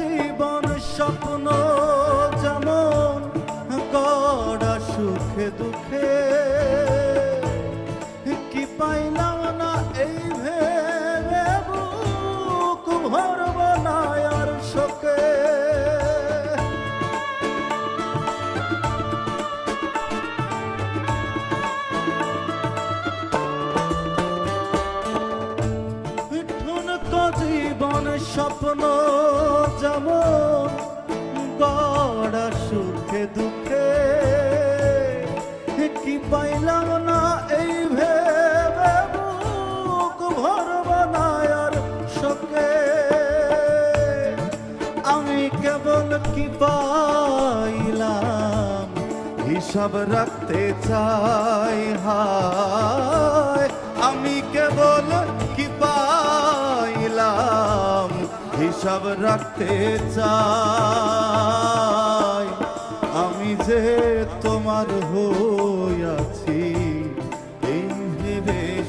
জীবন স্বপ্ন যেমন গড়া সুখে দুঃখে। কি পাইলাম না এই ভেবে বুক ভরব না আর শোকে। আমি কেবল কি পাইলাম? হিসাব রাখতে চাই, হায়। আমি কেবল কি পাইলাম? হিসাব রাখতে চাই।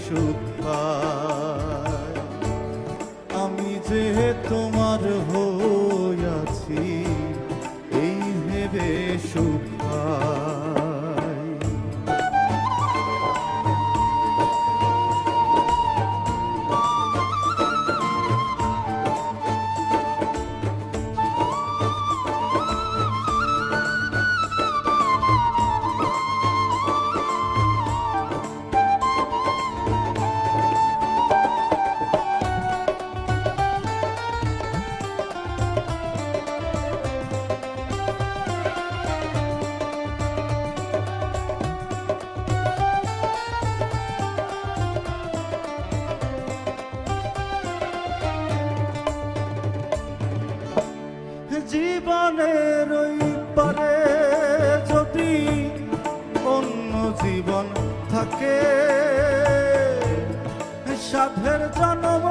সুখ আমি যে তোমার হইয়াছি এই ভেবে সুখ থাকে। সাধের জন্ম